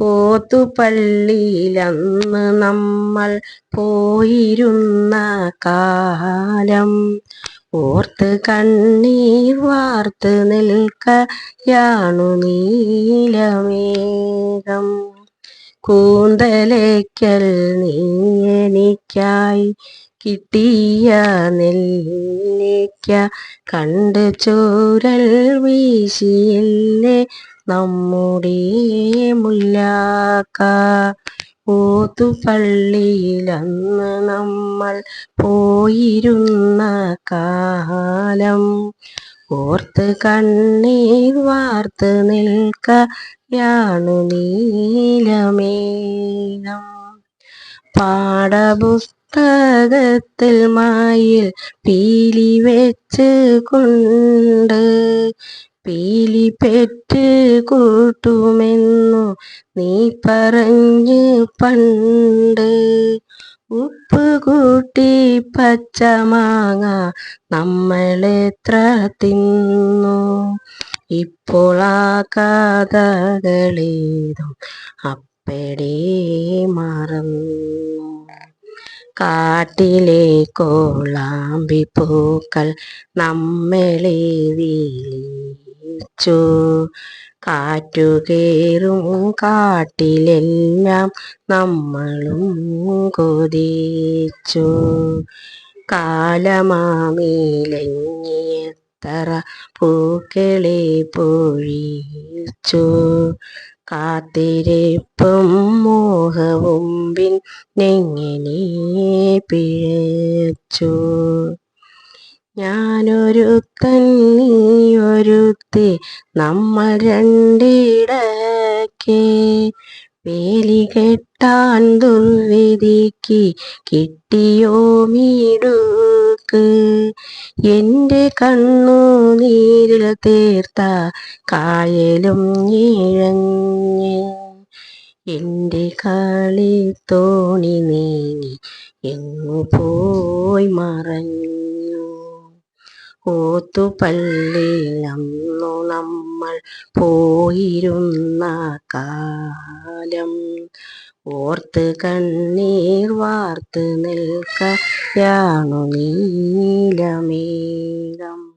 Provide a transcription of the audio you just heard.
ഓത്തുപള്ളിയിലന്ന് നമ്മൾ പോയിരുന്ന കാലം. ഓർത്ത് കണ്ണീർ വാർത്ത് നിൽക്കയാണു നീലമേഘം. കൂന്തലേക്കൽ നീ എനിക്കായി കിട്ടിയ നെല്ലിക്ക കണ്ട് ചോരൽ വീശിയില്ലേ നമ്മുടെ മുല്ലാക്ക. ഓത്തുപള്ളിയിലന്ന് നമ്മൾ പോയിരുന്ന കാലം ഓർത്ത് കണ്ണീർ വാർത്ത് നിൽക്കയാണു നീലമേഘം പാഠപുസ്തകത്തിൽ മായിൽ പീലി വെച്ച് കൊണ്ട് പീലി പെറ്റ് കൂട്ടുമെന്നു നീ പറഞ്ഞ് പണ്ട്. ഉപ്പ് കൂട്ടി പച്ചമാങ്ങ നമ്മളെത്ര തിന്നു. ഇപ്പോൾ ആ കഥകളേതും അപ്പടെ മറന്നു. കാട്ടിലെ കോളാമ്പി പൂക്കൾ നമ്മളെ വിളിച്ചു. കാറ്റുകേറും കാട്ടിലെല്ലാം നമ്മളും കൊതിച്ചു. കാലമാമീലങ്ങിയെത്തറ പൂക്കളെ പൊഴിച്ചു. കാത്തിരിപ്പും മോഹവും പിന്നെങ്ങനെ പിഴച്ചു. ഞാനൊരു തന്നീയൊരുത്തി നമ്മൾ രണ്ടിടക്കെ വേലി കെട്ടാൻ ദുർവിധിക്ക് കിട്ടിയോ മീടുക്ക്? എന്റെ കണ്ണു നീരിൽ തീർത്ത കായലും ഇഴഞ്ഞ് എന്റെ കളിത്തോണി നീങ്ങി എങ്ങു പോയി മറഞ്ഞു. ഓത്തുപള്ളിയിലന്നു നമ്മൾ പോയിരുന്ന കാലം ഓർത്ത് കണ്ണീർ വാർത്ത് നിൽക്കയാണു നീലമേഘം.